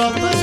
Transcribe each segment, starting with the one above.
love the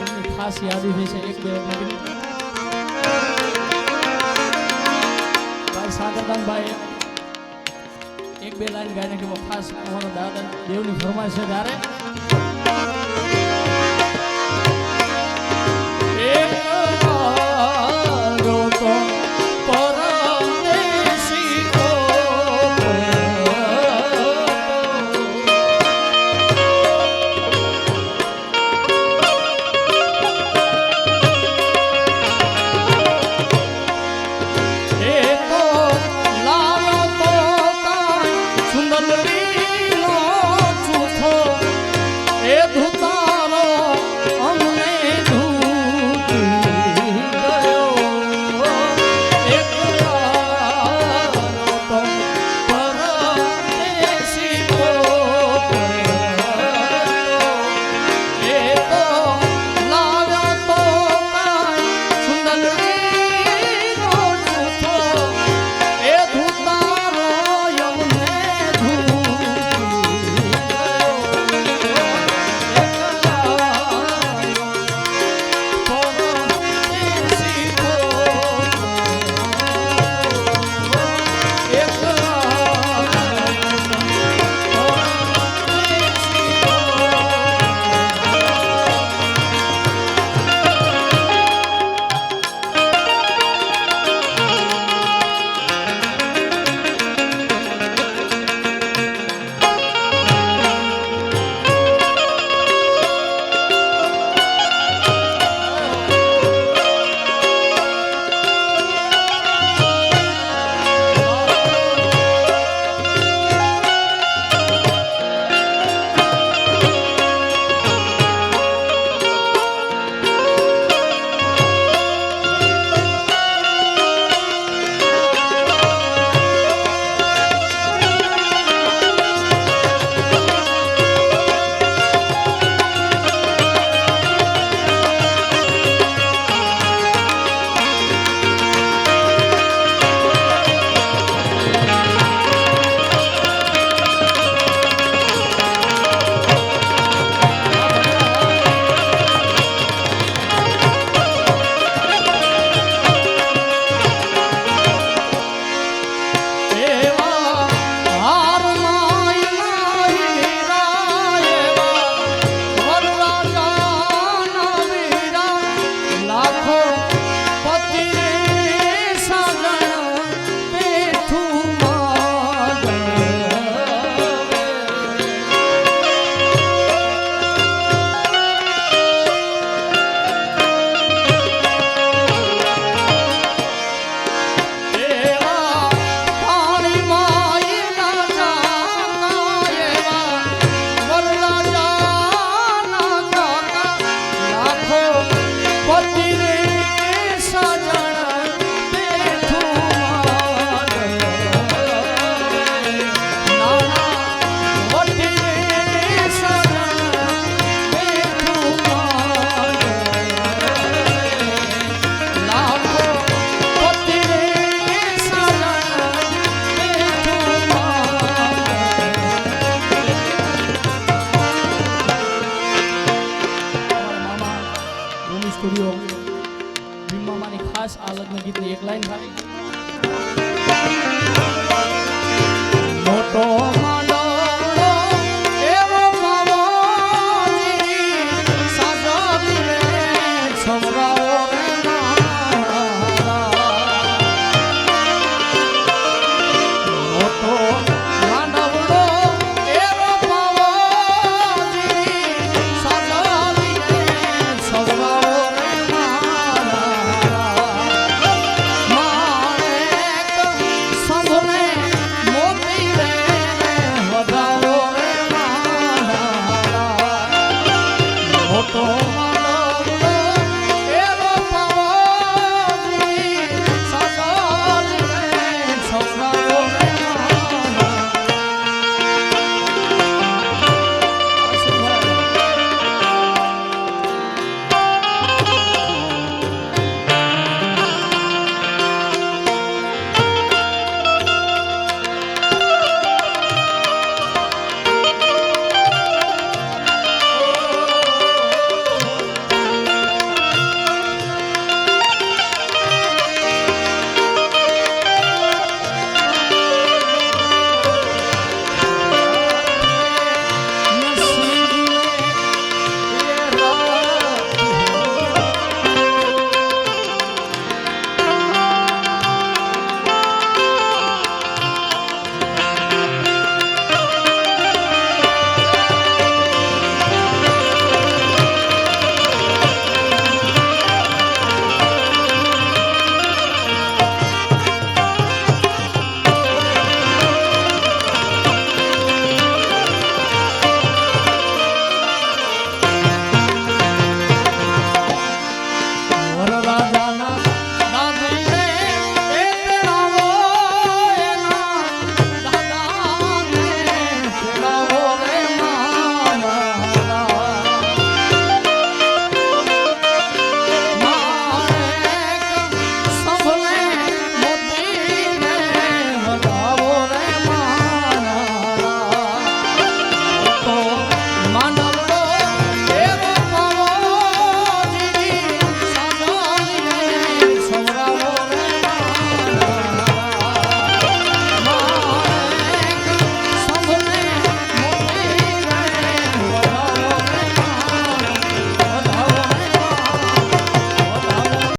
એમની ખાસ યાદી હોય છે, એક, બે ભાઈ સાદાદાન ભાઈ એક, બે લાઈન ગાઈને કે ખાસ અમારો દાદા દેવની ફરમાઈશ છે ત્યારે.